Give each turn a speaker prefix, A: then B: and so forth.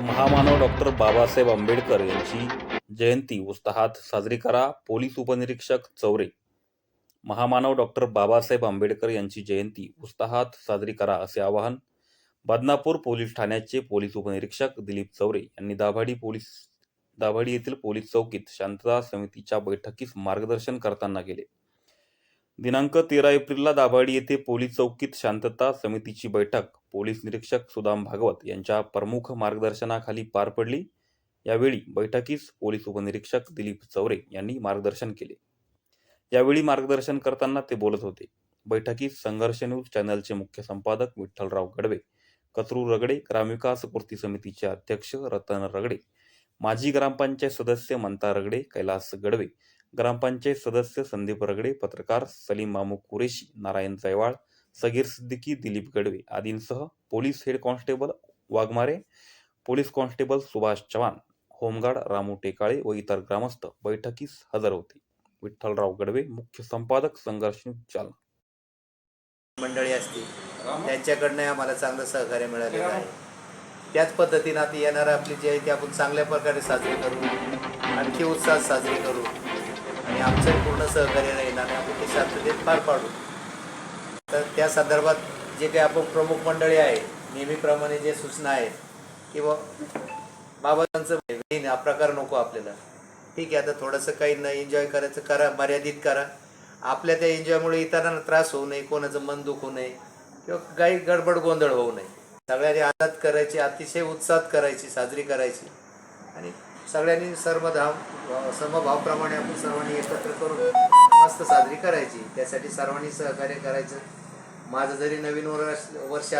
A: महामानव डॉक्टर बाबासाहेब आंबेडकर यांची जयंती उत्साहात साजरी करा. पोलीस उपनिरीक्षक चौरे. महामानव डॉक्टर बाबासाहेब आंबेडकर यांची जयंती उत्साहात साजरी करा असे आवाहन बदनापूर पोलीस ठाण्याचे पोलीस उपनिरीक्षक दिलीप चौरे यांनी दाभाडी पोलीस दाभाडी येथील पोलीस चौकीत शांतता समितीच्या बैठकीस मार्गदर्शन करताना केले. दिनांक तेरा एप्रिलला दाभाडी येथे पोलीस चौकीत शांतता समितीची बैठक. पोलीस निरीक्षक सुदाम भागवत यांच्या प्रमुख मार्गदर्शनाखाली पार पडली. यावेळी बैठकीस पोलीस उपनिरीक्षक दिलीप चौरे यांनी मार्गदर्शन केले. यावेळी मार्गदर्शन करताना ते बोलत होते. बैठकीत संघर्ष न्यूज चॅनलचे मुख्य संपादक विठ्ठलराव गडवे कचरू रगडे ग्रामविकास कृती समितीचे अध्यक्ष रतन रगडे माजी ग्रामपंचायत सदस्य मंता रगडे कैलास गडवे ग्रामपंचायत सदस्य संदीप रगडे पत्रकार सलीम मामू कुरेशी नारायण जयवाळ सगीर सिद्दीकी दिलीप गडवे आदींसह police head constable Waghmare police constable Subhash Chavan home guard Ramu Tekale व इतर ग्रामस्थ बैठकीस हजर होते. विठ्ठलराव गडवे मुख्य संपादक संघर्ष चालना
B: मंडळी असतील त्यांच्याकडनं आम्हाला चांगलं सहकार्य मिळालेलं आहे. त्याच पद्धतीनं आता येणारं आपली जी आहे ते आपण चांगल्या प्रकारे साजरी करू. आणखी उत्साहात साजरी करू. आणि आमचं पूर्ण सहकार्य राहील आणि आपण ते शांततेत पार पाडू. तर त्या संदर्भात जे काही आपण प्रमुख मंडळी आहे नेहमीप्रमाणे जे सूचना आहेत किंवा बाबांचं हा प्रकार नको आपल्याला. ठीक आहे आता थोडंसं काही न एन्जॉय करायचं करा मर्यादित करा. आपल्या त्या एन्जॉयमुळे इतरांना त्रास होऊ नये कोणाचं मन दुखू नये किंवा काही गडबड गोंधळ होऊ नये. सगळ्यांनी आनंद करायची अतिशय उत्साहात करायची साजरी करायची. आणि सगळ्यांनी सर्वधाम समभावप्रमाणे आपण सर्वांनी एकत्र करून मस्त साजरी करायची. त्यासाठी सर्वांनी सहकार्य करायचं. माझं जरी नवीन वर्ष वर्ष